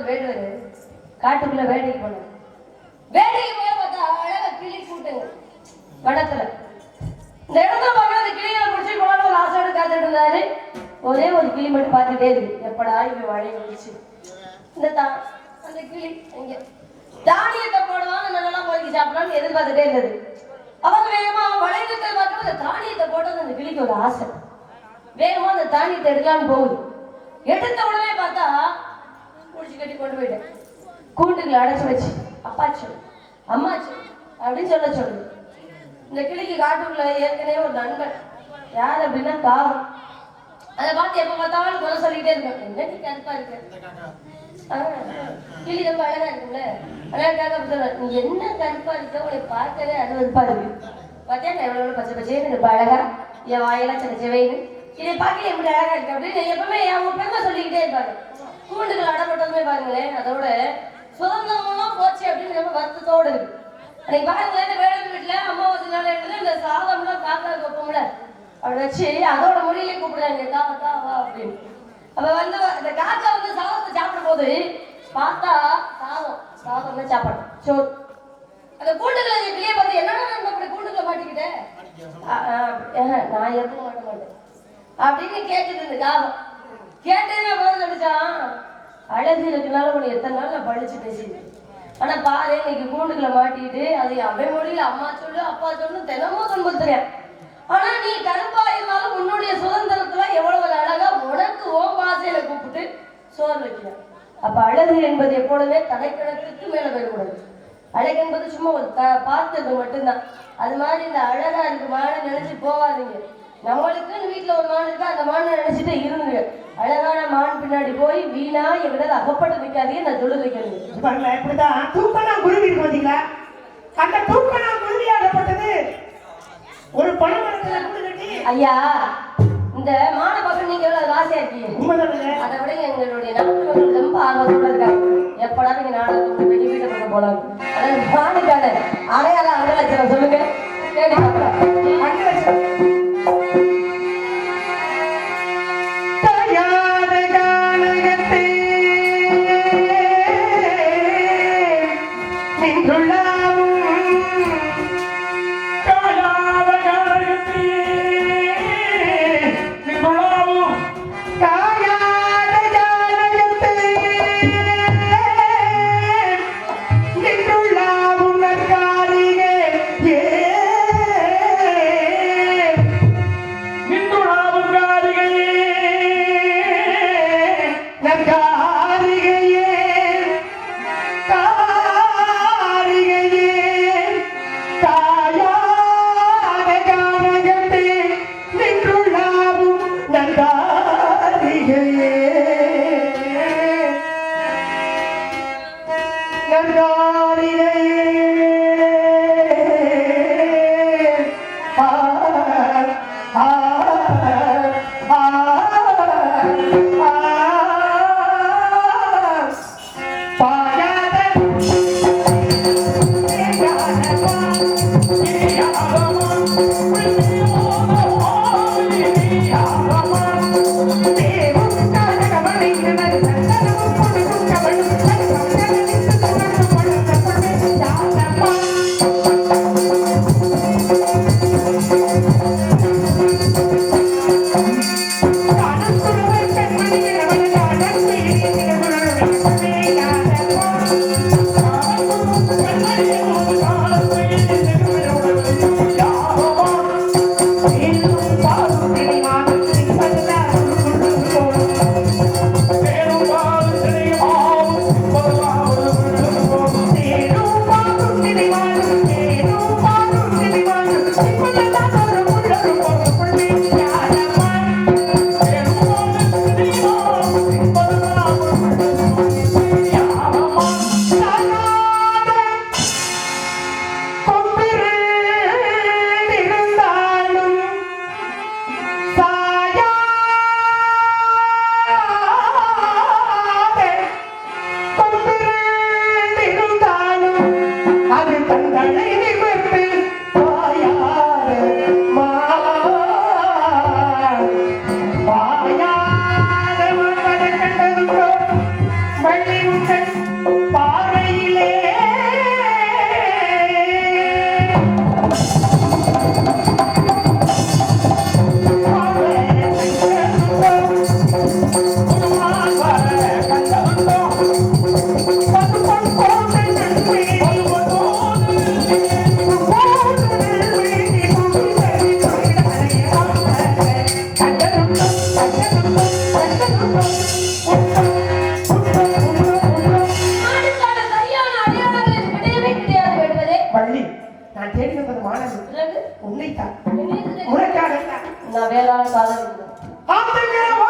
ஒரு வேடுவர் காட்டுக்குள்ள வேட்டைக்கு போனாங்க வேட்டைக்கு போய் பார்த்தா அழகா கிளி கூட்டுங்க படத்துல இந்த இடத்துல பார்த்தா அந்த கிளியை பிடிச்சி போன ஒரு ஆசையோடு காத்துட்டு இருந்தாரு. ஒரே ஒரு கிளி மட்டும் பார்த்துட்டே இருக்கு. எப்படா இவன் வழி வந்துச்சு? இந்த தா அந்த கிளி இங்க. தானியத்தை போடுவாங்க. நல்லா போய்க்கு சாப்பிடலாம்னு எதிர்பார்த்துட்டே இருந்தது. அவங்க வேகமா அவன் வளையத்தை பார்த்து அந்த தானியத்தை போட்டது அந்த கிளிக்கு ஒரு ஆசை. வேகமா அந்த தானியத்தை எடுக்கலாம்னு போகுது. கொண்டு போயிட்டேன் கூண்டுக்குள்ள அடைச்சு வச்சு அப்பாச்சு அம்மாச்சு அப்படின்னு சொல்ல சொல்லுது இந்த கிளிக்கு காட்டுக்குள்ள ஏற்கனவே ஒரு நண்பன். யார் அப்படின்னா காகம். அதை பார்த்து எப்ப பார்த்தாலும் குறை சொல்லிக்கிட்டே இருக்கேன். என்ன நீ கருப்பா இருக்க? கிளி ரொம்ப அழகா இருக்குல்ல அழகாக சொல்ற நீ என்ன கருப்பா இருக்க? உங்களை பார்க்கவே அது வெறுப்பா இருக்கு. பார்த்தியா நான் எவ்வளவு பச்சை பச்சைன்னு ரொம்ப அழகா? என் வாயெல்லாம் சின்ன சிவைன்னு. இதை பார்க்கல எப்படி அழகா இருக்கு? அப்படின்னு எப்பவுமே அவங்க பெருமை சொல்லிக்கிட்டே இருப்பாங்க கூண்டுகள் அடப்பட்டதுமே பாருங்களேன் அதோட சுதந்திரமெல்லாம் போச்சு அப்படின்னு நம்ம வருத்தத்தோட இருக்கு. அன்னைக்கு பாருங்களேன் இந்த வேளாண் வீட்டுல அம்மாவாசை நாள் எடுத்து இந்த சாதம்லாம் காக்கா வைப்போம்ல. அப்படி வச்சு அதோட மொழியிலே கூப்பிடுறாங்க காக்கா வா அப்படின்னு. அப்ப வந்து இந்த காக்கா வந்து சாதத்தை சாப்பிடும் போது பார்த்தா சாதம் சாதம் தான் சாப்பாடு சோறு அந்த கூண்டுகளை வெளியே பார்த்து என்னடா நான் அப்படி கூண்டுக்குள்ள மாட்டிக்கிட்டேன் நான் எதுவும் மாட்ட மாட்டேன். அப்படின்னு கேட்டுட்டு இருந்து காகம். கேட்டேன்னு பதில் அழகு இருக்குனால உனக்கு எத்தனை நாள் நான் படிச்சு பேசிட்டேன் ஆனா பாரு இன்னைக்கு கூண்டுக்குள்ள மாட்டிட்டு அது அவன் மொழியில அம்மா சொல்லு அப்பா சொல்லு தினமும் துன்புறுத்துறேன் ஆனா நீ கருப்பா இருந்தாலும் உன்னுடைய சுதந்திரத்துல எவ்வளவு அழகா உனக்கு ஓம் பாசையில கூப்பிட்டு சோறு வைக்கிறேன். அப்ப அழகு என்பது எப்பொழுதுமே தலைக்கணத்துக்கு மேல வரக்கூடாது அழகு என்பது சும்மா ஒரு த பார்த்தது மட்டும்தான். அது மாதிரி இந்த அழகா இருக்கு மானை நினைச்சு போகாதீங்க. நம்மளுக்குன்னு வீட்டுல ஒரு மானு இருக்கா அந்த மானை நினைச்சிட்டு இருந்துங்க அழகான மான் பின்னாடி போய் வீணா எங்கிட்ட அகப்பட்டு நிற்காதீங்க நான் தொழில் வைக்கிறேன் பாருங்களேன் இப்படிதான் தூக்கணா குருவி இருக்கு பாத்தீங்களா? அந்த தூக்கணா குருவியாகப்பட்டது ஒரு பணமரத்துல கூடு கட்டி. ஐயா இந்த மான பக்கம் நீங்க எவ்வளவு ஆசையா இருக்கீங்க? அதை விட எங்களுடைய மக்கள் ரொம்ப ஆர்வத்தோட இருக்காங்க. எப்படா நீங்க நாடகத்துக்கு வெளி வீட்டை பக்கம் போலாம்? அதாவது மானுக்கான அடையாளம் அங்கலட்சணம் சொல்லுங்க. கேள்வி cerca Música வாழ வேண்டும்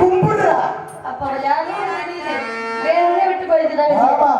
கும்பிடுறா. அப்ப ஜாலியா விட்டு போயிடுச்சுதாங்க ஆமா.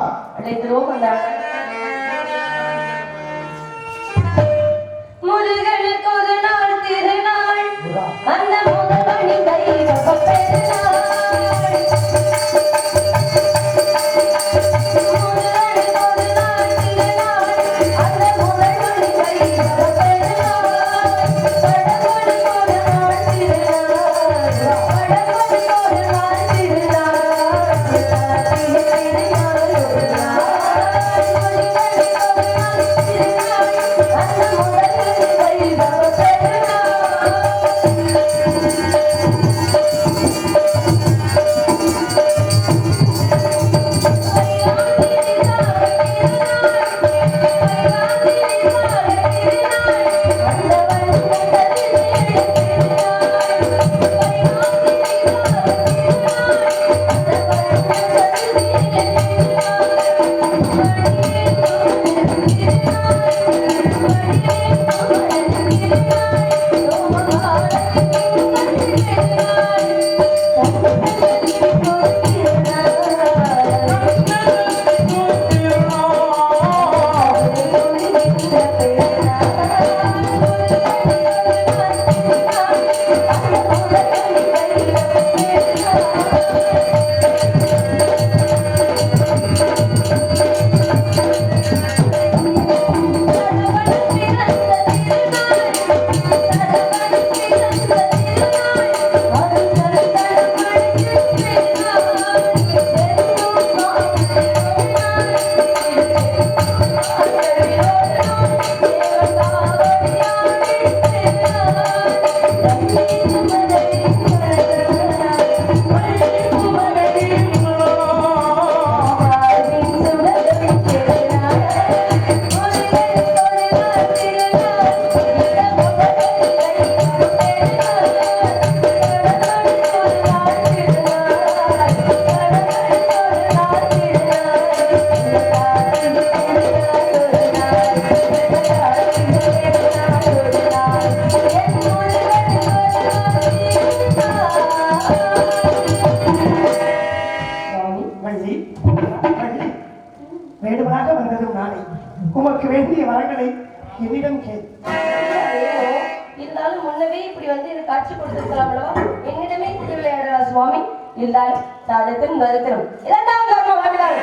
சாதத்தின் நறுக்கிறோம் இரண்டாம் தர்மம் வாங்கினாங்க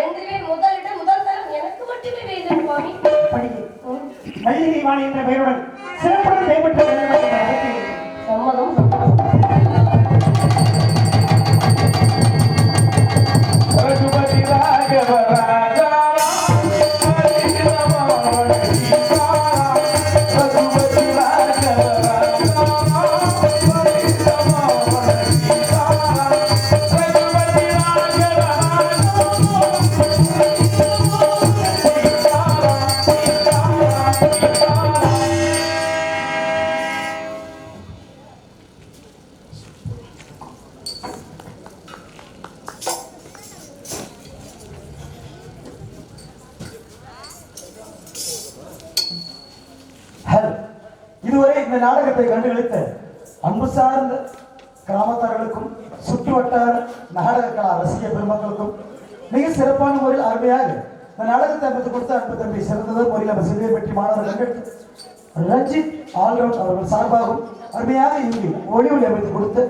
என்றுமே முதலிடம் முதல் தரம் எனக்கு மட்டுமே வேண்டும் சுவாமி. படியே ம், வள்ளி தெய்வானை என்ற பெயருடன் சிறப்புடன். சம்மதம் சம்மதம். நாடக கலா ரசிக பெருமக்களுக்கும் மிக சிறப்பான முறையில் அருமையாக இந்த நாடகத்தை அமைத்து கொடுத்த அன்பு தம்பி சிறந்தது. முறையில் நம்ம சிறுவை பற்றி மாணவர்கள் ரஞ்சித் ஆல்ரவுண்ட் அவர்கள் சார்பாகவும் அருமையாக இங்கு ஒளி ஒளி அமைத்து கொடுத்து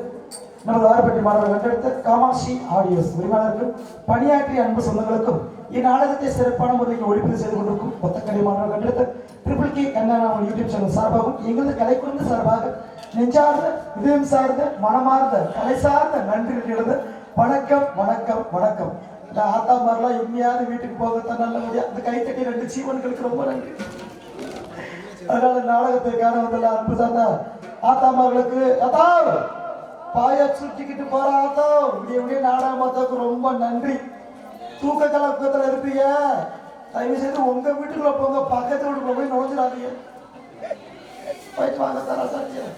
நமது ஆர்பட்டி மாணவர்கள் கண்டெடுத்த காமாட்சி ஆடியோஸ் உரிமையாளர்கள் பணியாற்றிய அன்பு சொந்தங்களுக்கும் இந்நாடகத்தை சிறப்பான முறையில் ஒளிப்பதிவு செய்து கொண்டிருக்கும் கொத்தக்கடை மாணவர்கள் கண்டெடுத்த ட்ரிபிள் கே கண்ணனா யூடியூப் சேனல் சார்பாகவும் எங்களது கலை குழுந்த சார்பாக நெஞ்சார்ந்த இதயம் சார்ந்த மனமார்ந்த கலை சார்ந்த நன்றி எழுத வணக்கம் வணக்கம் வணக்கம். இந்த ஆத்தா மாதிரிலாம் எம்மையாவது வீட்டுக்கு போகத்தான் நல்ல முடியாது அந்த கைத்தட்டி ரெண்டு சீவன்களுக்கு ரொம்ப நன்றி. அதனால நாடகத்தை காண வந்துள்ள அன்பு சார்ந்த ஆத்தாமார்களுக்கு அத்தா பாய சுற்றிக்கிட்டு போற ஆத்தா! இப்படி நாடகம் பார்த்ததுக்கு ரொம்ப நன்றி. தூக்க கலக்கத்துல இருப்பீங்க. தயவு செய்து உங்க வீட்டுக்குள்ள போங்க. பக்கத்து வீட்டுக்குள்ள போய் நுழைஞ்சிடாதீங்க. போயிட்டு வாங்க தரா சாட்சியம்